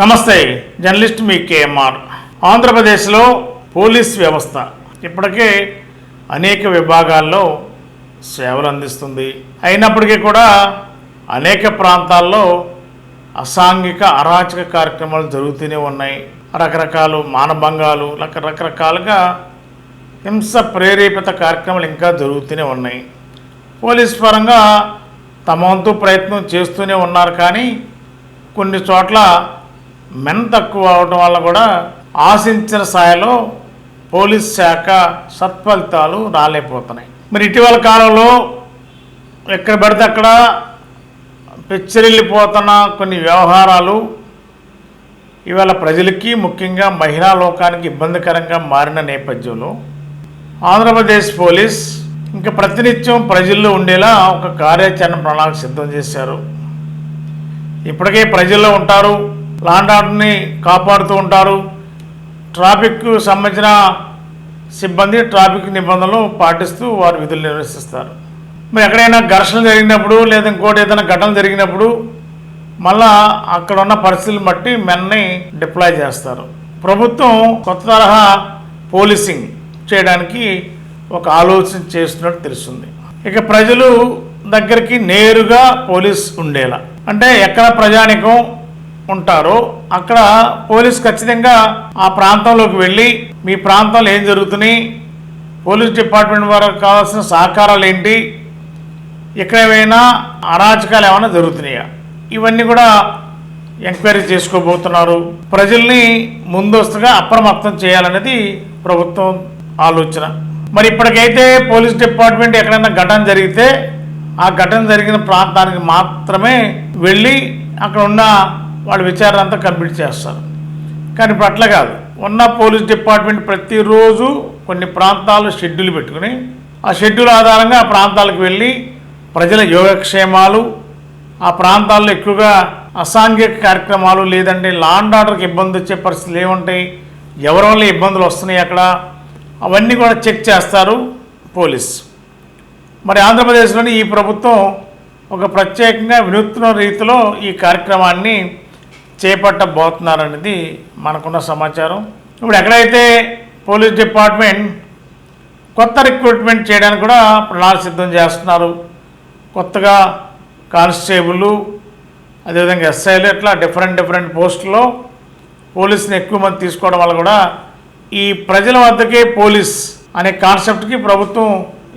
నమస్తే జర్నలిస్ట్ మీ కేఎంఆర్. ఆంధ్రప్రదేశ్లో పోలీస్ వ్యవస్థ ఇప్పటికే అనేక విభాగాల్లో సేవలు అందిస్తుంది. అయినప్పటికీ కూడా అనేక ప్రాంతాల్లో అసాంఘిక అరాచక కార్యక్రమాలు జరుగుతూనే ఉన్నాయి. రకరకాలు మానభంగాలు రక- రకరకాలుగా హింస ప్రేరేపిత కార్యక్రమాలు ఇంకా జరుగుతూనే ఉన్నాయి. పోలీస్ పరంగా తమ వంతు ప్రయత్నం చేస్తూనే ఉన్నారు కానీ కొన్ని చోట్ల మెన్ తక్కువ అవడం వల్ల కూడా ఆశించిన స్థాయిలో పోలీస్ శాఖ సత్ఫలితాలు రాలేకపోతున్నాయి. మరి ఇటీవల కాలంలో ఎక్కడ పడితే అక్కడ పెచ్చరిల్లిపోతున్న కొన్ని వ్యవహారాలు ఇవాళ ప్రజలకి ముఖ్యంగా మహిళా లోకానికి ఇబ్బందికరంగా మారిన నేపథ్యంలో ఆంధ్రప్రదేశ్ పోలీస్ ఇంకా ప్రతినిత్యం ప్రజల్లో ఉండేలా ఒక కార్యాచరణ ప్రణాళిక సిద్ధం చేశారు. ఇప్పటికే ప్రజల్లో ఉంటారు. లాండ్ ఆర్డర్ని కాపాడుతూ ఉంటారు. ట్రాఫిక్కు సంబంధించిన సిబ్బంది ట్రాఫిక్ నిబంధనలు పాటిస్తూ వారు విధులు నిర్వహిస్తారు. మరి ఎక్కడైనా ఘర్షణ జరిగినప్పుడు లేదా ఇంకోటి ఏదైనా ఘటన జరిగినప్పుడు మళ్ళా అక్కడ ఉన్న పరిస్థితులను బట్టి మెన్ని డిప్లాయ్ చేస్తారు. ప్రభుత్వం కొత్త తరహా పోలీసింగ్ చేయడానికి ఒక ఆలోచన చేస్తున్నట్టు తెలుస్తుంది. ఇక ప్రజలు దగ్గరికి నేరుగా పోలీస్ ఉండేలా. అంటే ఎక్కడ ప్రజానికం ఉంటారో అక్కడ పోలీస్ ఖచ్చితంగా ఆ ప్రాంతంలోకి వెళ్ళి మీ ప్రాంతంలో ఏం జరుగుతున్నాయి పోలీస్ డిపార్ట్మెంట్ వారికి కావాల్సిన సహకారాలు ఏంటి ఇక్కడ ఏమైనా అరాచకాలు ఏమైనా జరుగుతున్నాయా? ఇవన్నీ కూడా ఎంక్వైరీ చేసుకోబోతున్నారు. ప్రజల్ని ముందస్తుగా అప్రమత్తం చేయాలనేది ప్రభుత్వం ఆలోచన. మరి ఇప్పటికైతే పోలీస్ డిపార్ట్మెంట్ ఎక్కడైనా ఘటన జరిగితే ఆ ఘటన జరిగిన ప్రాంతానికి మాత్రమే వెళ్ళి అక్కడ ఉన్న వాళ్ళ విచారణ అంతా కంప్లీట్ చేస్తారు. కానీ ఇప్పుడు అట్లా కాదు. ఉన్న పోలీస్ డిపార్ట్మెంట్ ప్రతిరోజు కొన్ని ప్రాంతాలు షెడ్యూల్ పెట్టుకుని ఆ షెడ్యూల్ ఆధారంగా ఆ ప్రాంతాలకు వెళ్ళి ప్రజల యోగక్షేమాలు ఆ ప్రాంతాల్లో ఎక్కువగా అసాంఘిక కార్యక్రమాలు లేదంటే లాండ్ ఆర్డర్కి ఇబ్బంది వచ్చే పరిస్థితులు ఏముంటాయి? ఎవరి వల్ల ఇబ్బందులు వస్తున్నాయి అక్కడ? అవన్నీ కూడా చెక్ చేస్తారు పోలీస్. మరి ఆంధ్రప్రదేశ్లోని ఈ ప్రభుత్వం ఒక ప్రత్యేకంగా వినూత్న రీతిలో ఈ కార్యక్రమాన్ని చేపట్టబోతున్నారనేది మనకున్న సమాచారం. ఇప్పుడు ఎక్కడైతే పోలీస్ డిపార్ట్మెంట్ కొత్త రిక్రూట్మెంట్ చేయడానికి కూడా ప్రణాళిక సిద్ధం చేస్తున్నారు. కొత్తగా కానిస్టేబుల్ అదేవిధంగా ఎస్ఐలు ఇట్లా డిఫరెంట్ డిఫరెంట్ పోస్టుల్లో పోలీసుని ఎక్కువ మంది తీసుకోవడం వల్ల కూడా ఈ ప్రజల వద్దకే పోలీస్ అనే కాన్సెప్ట్కి ప్రభుత్వం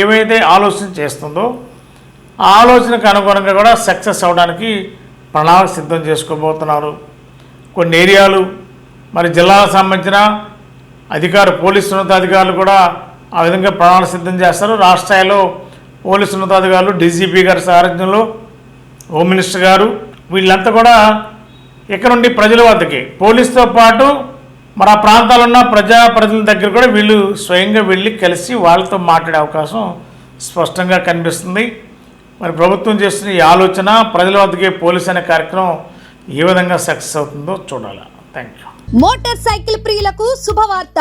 ఏవైతే ఆలోచన చేస్తుందో ఆ ఆలోచనకు అనుగుణంగా కూడా సక్సెస్ అవ్వడానికి ప్రణాళిక సిద్ధం చేసుకోబోతున్నారు. కొన్ని ఏరియాలు మరి జిల్లాలకు సంబంధించిన అధికారు పోలీసు ఉన్నతాధికారులు కూడా ఆ విధంగా ప్రణాళిక సిద్ధం చేస్తారు. రాష్ట్ర స్థాయిలో పోలీసు ఉన్నతాధికారులు డీజీపీ గారి సారథ్యంలో హోమ్ మినిస్టర్ గారు వీళ్ళంతా కూడా ఇక్కడ నుండి ప్రజల వద్దకి. పోలీసుతో పాటు మరి ఆ ప్రాంతాల్లో ఉన్న ప్రజా ప్రజల దగ్గర కూడా వీళ్ళు స్వయంగా వెళ్ళి కలిసి వాళ్ళతో మాట్లాడే అవకాశం స్పష్టంగా కనిపిస్తుంది. మరి ప్రభుత్వం చేస్తున్న ఈ ఆలోచన ప్రజల వద్దకే పోలీస్ అనే కార్యక్రమం ఏ విధంగా సక్సెస్ అవుతుందో చూడాలి. థ్యాంక్ యూ మోటార్ సైకిల్ ప్రియులకు శుభవార్త.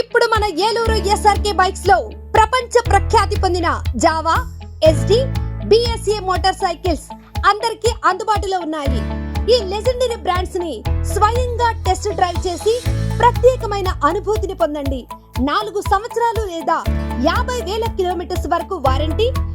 ఇప్పుడు మన ఏలూరు ఎస్ఆర్కే బైక్స్లో ప్రపంచ ప్రఖ్యాతి పొందిన Jawa Yezdi BSA motorcycles అందరికీ అందుబాటులో ఉన్నాయి. ఈ లెజెండరీ బ్రాండ్స్ని స్వయంగా టెస్ట్ డ్రైవ్ చేసి ప్రత్యేకమైన అనుభూతిని పొందండి. నాలుగు సంవత్సరాలు లేదా యాభై వేల కిలోమీటర్స్ వరకు warranty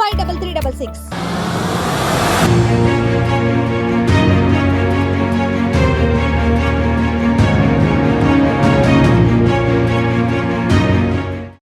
five double three double six